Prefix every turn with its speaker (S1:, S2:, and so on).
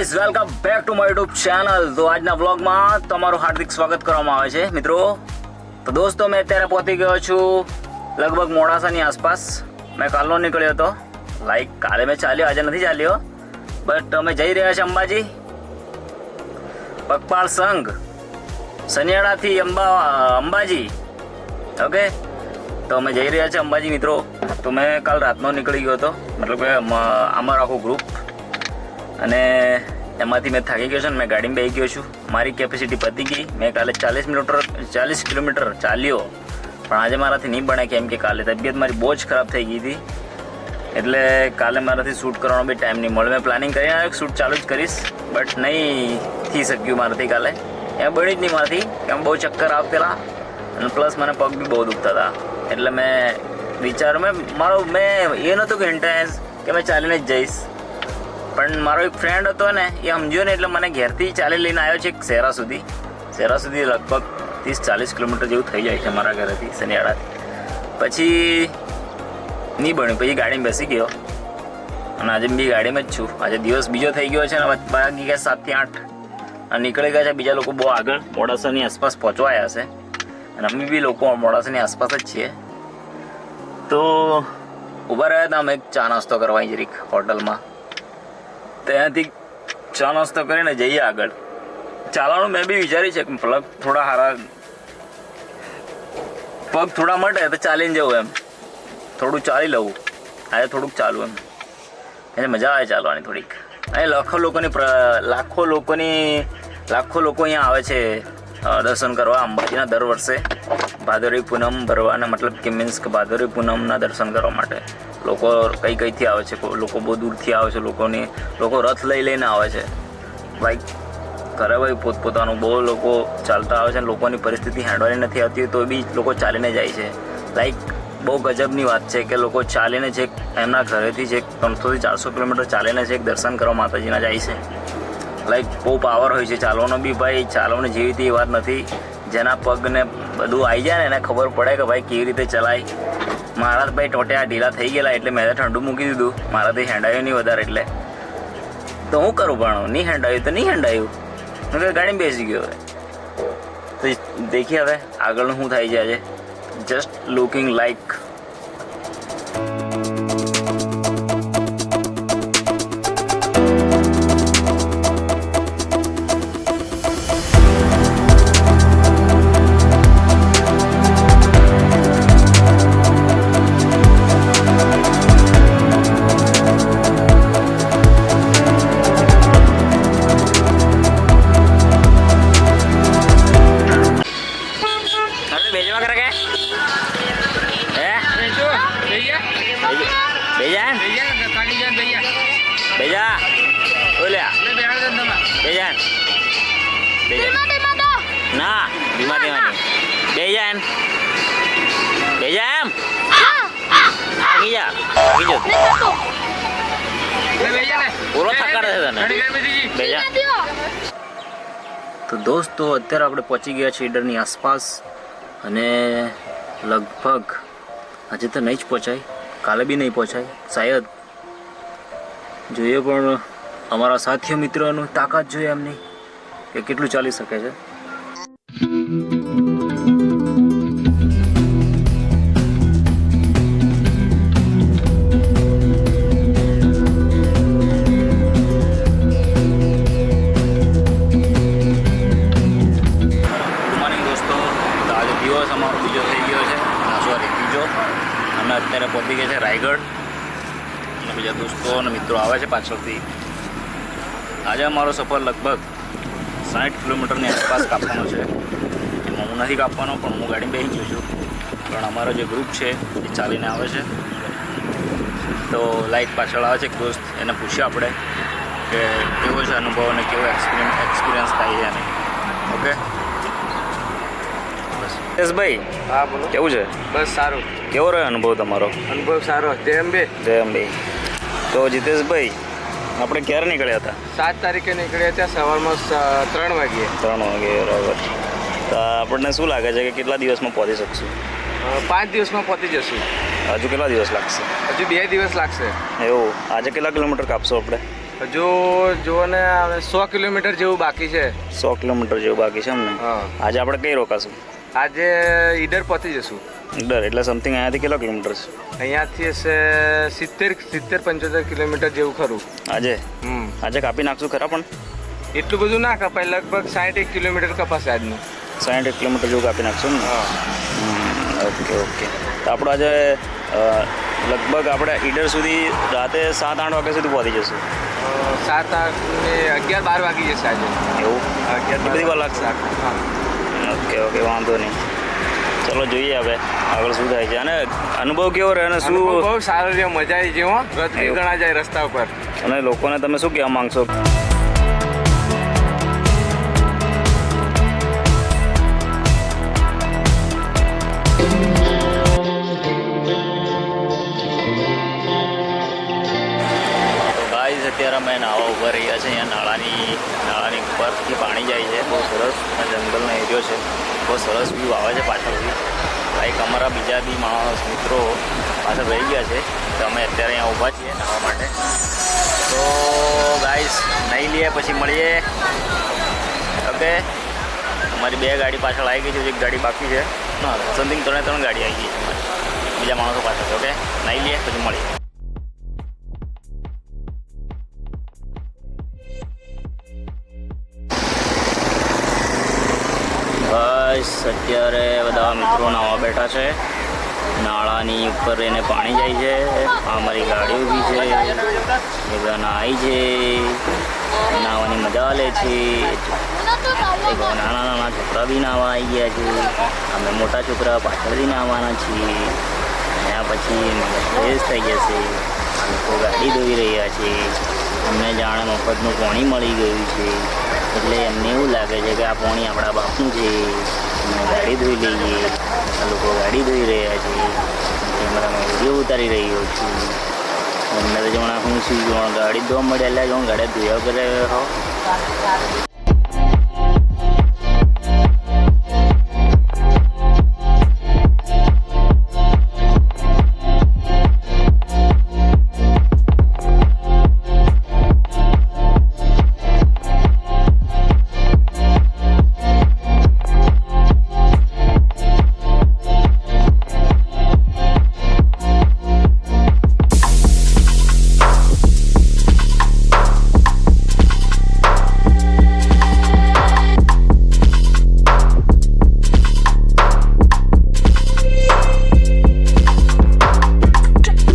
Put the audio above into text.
S1: Guys welcome back to my YouTube channel તો આજના વ્લોગમાં તમારું હાર્દિક સ્વાગત કરવામાં આવે છે, મિત્રો. તો દોસ્તો, મેં અત્યારે પહોંચી ગયો છું લગભગ મોડાસાની આસપાસ. મેં કાલનો નીકળ્યો હતો. લાઈક કાલે મેં ચાલ્યો, આજે નથી ચાલ્યો. બટ અમે જઈ રહ્યા છીએ અંબાજી. પગપાળ સંઘ સનિયાળાથી અંબા, અંબાજી. ઓકે તો અમે જઈ રહ્યા છીએ અંબાજી, મિત્રો. તો મેં કાલ રાતનો નીકળી ગયો હતો. મતલબ કે અમ- અમારું આખું ગ્રુપ અને એમાંથી મેં થાકી ગયો છું ને મેં ગાડીમાં બેસી ગયો છું. મારી કેપેસિટી પતી ગઈ. મેં કાલે ચાલીસ કિલોમીટર ચાલીસ કિલોમીટર ચાલ્યો. પણ આજે મારાથી નહીં બને કેમ કે કાલે તબિયત મારી બહુ જ ખરાબ થઈ ગઈ હતી. એટલે કાલે મારાથી શૂટ કરવાનો બી ટાઈમ નહીં મળે મેં પ્લાનિંગ કરી આવ્યો શૂટ ચાલુ જ કરીશ. બટ નહીં થઈ શક્યું મારાથી કાલે. એમ બની જ નહીં મારાથી. કેમ બહુ ચક્કર આવતેલા. અને પ્લસ મને પગ બી બહુ દુખતા હતા એટલે મેં વિચાર મેં મારો, મેં એ નહોતું કે ઇન્ટરેસ્ટ કે મેં ચાલીને જ જઈશ. પણ મારો એક ફ્રેન્ડ હતો ને, એ સમજ્યો ને એટલે મને ઘેરથી ચાલી લઈને આવ્યો છે શહેરા સુધી. શહેરા સુધી લગભગ ત્રીસ ચાલીસ કિલોમીટર જેવું થઈ જાય છે મારા ઘરેથી, શનિયાળાથી. પછી નહીં બન્યું, પછી ગાડીમાં બેસી ગયો. અને આજે બી ગાડીમાં જ છું. આજે દિવસ બીજો થઈ ગયો છે ને બાકી ગયા સાતથી આઠ. અને નીકળી ગયા છે બીજા લોકો બહુ આગળ, મોડાસાની આસપાસ પહોંચવાયા છે. અને અમે બી લોકો મોડાસાની આસપાસ જ છીએ. તો ઊભા રહ્યા હતા અમે, ચા નાસ્તો કરવા જરીક હોટલમાં. ત્યાંથી ચા નાસ્તો કરીને જઈએ આગળ. ચાલવાનું મેં બી વિચારી છે કે પગ થોડા સારા પગ થોડા મટે તો ચાલીને જવું એમ. થોડું ચાલી લઉં. આજે થોડુંક ચાલું એમ. એને મજા આવે ચાલવાની થોડીક. અહીં લાખો લોકોની લાખો લોકોની, લાખો લોકો અહીંયા આવે છે દર્શન કરવા અંબાજીના દર વર્ષે. ભાદરવી પૂનમ ભરવાના મતલબ કે મીન્સ કે ભાદરવી પૂનમના દર્શન કરવા માટે. લોકો કઈ કઈથી આવે છે લોકો બહુ દૂરથી આવે છે, લોકોની, લોકો રથ લઈ લઈને આવે છે. લાઈક ઘરે ભાઈ પોતપોતાનું બહુ લોકો ચાલતા આવે છે લોકોની પરિસ્થિતિ હેન્ડવાની નથી આવતી તો બી લોકો ચાલીને જાય છે. લાઈક બહુ ગજબની વાત છે કે લોકો ચાલીને છે એમના ઘરેથી છે ત્રણસોથી ચારસો કિલોમીટર ચાલીને છે દર્શન કરવા માતાજીના જાય છે. લાઈક બહુ પાવર હોય છે. ચાલવાનો બી ભાઈ, ચાલવાની જેવી તેવી વાત નથી. જેના પગને બધું આવી જાય ને, એને ખબર પડે કે ભાઈ કેવી રીતે ચલાય. મારા ભાઈ ટોટ્યા ઢીલા થઈ ગયેલા એટલે મેં ઠંડુ મૂકી દીધું. મારાથી હેંડાયું નહીં વધારે એટલે. તો હું કરું પણ નહીં હેંડાયું તો નહીં હેંડાયું? હું કે ગાડી બેસી ગયો હવે. તો દેખીએ હવે આગળનું શું થાય છે આજે. જસ્ટ લુકિંગ લાઈક ભેજા ના બીમા દેવાની બે એમ બે એમ આગી જા આગી જો પૂરો થકાર છે તને ભેજા તો દોસ્તો અત્યારે આપણે પહોંચી ગયા છીએ ઈડરની આસપાસ અને લગભગ આજે તો નહીં જ પહોંચાય. કાલે બી નહીં પહોંચાય. શાયદ. જોઈએ પણ અમારા સાથીઓ મિત્રોનું તાકાત જોઈએ એમની કે કેટલું ચાલી શકે છે. અત્યારે પહોંચી ગયા છે રાયગઢ. અને બીજા દોસ્તો અને મિત્રો આવે છે પાછળથી. આજે અમારો સફર લગભગ સાઠ કિલોમીટરની આસપાસ કાપવાનો છે. એમાં હું નથી કાપવાનો પણ હું ગાડી બેસી ગયો છું. પણ અમારો જે ગ્રુપ છે એ ચાલીને આવે છે. તો લાઈક પાછળ આવે છે એક દોસ્ત એને પૂછ્યું આપણે કે કેવો છે અનુભવ અને કેવો એક્સપિરિયન્સ એક્સપિરિયન્સ થાય છે એને. ઓકે બસ. ભાઈ
S2: હા બોલો.
S1: કેવું છે?
S2: બસ સારું.
S1: કેવો રહ્યો અનુભવ તમારો?
S2: અનુભવ સારો. જય અંબે.
S1: જય અંબે. તો જીતેશભાઈ આપણે ક્યારે નીકળ્યા હતા?
S2: સાત તારીખે નીકળ્યા ત્યાં સવારમાં ત્રણ વાગ્યે.
S1: ત્રણ વાગે બરાબર. તો આપણને શું લાગે છે કે કેટલા દિવસમાં પહોંચી શકશું?
S2: પાંચ દિવસમાં પહોંચી જશું.
S1: હજુ કેટલા દિવસ લાગશે?
S2: હજુ બે દિવસ લાગશે.
S1: એવું? આજે કેટલા કિલોમીટર કાપશો આપણે?
S2: હજુ જુઓ ને સો કિલોમીટર જેવું બાકી છે.
S1: સો કિલોમીટર જેવું બાકી છે એમને આજે આપણે કઈ રોકાશું?
S2: આજે ઈડર પહોંચી જશું.
S1: ડર એટલે સમથિંગ અહીંયાથી કેટલા કિલોમીટર છે
S2: અહીંયાથી હશે સિત્તેર સિત્તેર પંચોતેર કિલોમીટર જેવું ખરું.
S1: આજે?
S2: હમ.
S1: આજે કાપી નાખશું ખરા પણ?
S2: એટલું બધું ના કપાય લગભગ સાઠ એક કિલોમીટર કપાશે આજનું.
S1: સાઠ એક કિલોમીટર જેવું કાપી નાખશું ને? ઓકે ઓકે તો આપણે આજે લગભગ આપણે ઈડર સુધી રાતે સાત આઠ વાગ્યા સુધી પહોંચી જશું.
S2: સાત આઠ ને અગિયાર બાર વાગી જશે આજે.
S1: એવું?
S2: અગિયાર
S1: બધી લાગશે?
S2: હા.
S1: ઓકે ઓકે વાંધો નહીં. ચલો જોઈએ હવે આગળ શું થાય છે. અને અનુભવ કેવો રહે અને
S2: શું બહુ સારો રહ્યો મજા આવી હો. રથ ગણા જાય રસ્તા ઉપર.
S1: અને લોકોને તમે શું કહેવા માંગશો? અત્યારે અમે નાવા ઊભા રહ્યા છે અહીંયા નાળાની ઉપરથી પાણી જાય છે. બહુ સરસ. આ જંગલનો એરિયો છે. બહુ સરસ વ્યૂ આવે છે પાછળથી. બાઈક અમારા બીજા બી માણસ, મિત્રો પાછળ રહી ગયા છે. તો અમે અત્યારે અહીંયા ઊભા છીએ નાવા માટે. તો ગાઈઝ નહીં લઈએ પછી મળીએ. ઓકે? અમારી બે ગાડી પાછળ આવી ગઈ છે. એક ગાડી બાકી છે. ના સમથિંગ ત્રણે ત્રણ ગાડી આવી ગઈ છે. બીજા માણસો પાછળ ઓકે? નહીં લઈએ, પછી મળીએ. અત્યારે બધા મિત્રો નાવા બેઠા છે. નાળાની ઉપર એને પાણી જાય છે. અમારી ગાડી ઊભી છે. બધા નાહી છે. નાહવાની મજા લે છે. નાના નાના છોકરા બી નાહવા આવી ગયા છે. અમે મોટા છોકરા પાછળથી નાહવાના છીએ. એના પછી ફ્રેશ થઈ જશે. લોકો ગાડી ધોઈ રહ્યા છે. અમને જાણે મફતનું પાણી મળી ગયું છે. એટલે એમને એવું લાગે છે કે આ પાણી આપણા બાપનું છે. અમે ગાડી ધોઈ લઈએ. આ લોકો ગાડી ધોઈ રહ્યા છે. કેમેરામાં વીડિયો ઉતારી રહ્યો છું. એમને તો જણા હું શું જોવા ગાડી ધોવા મળે એટલે જો ગાડી ધોયા કરે હો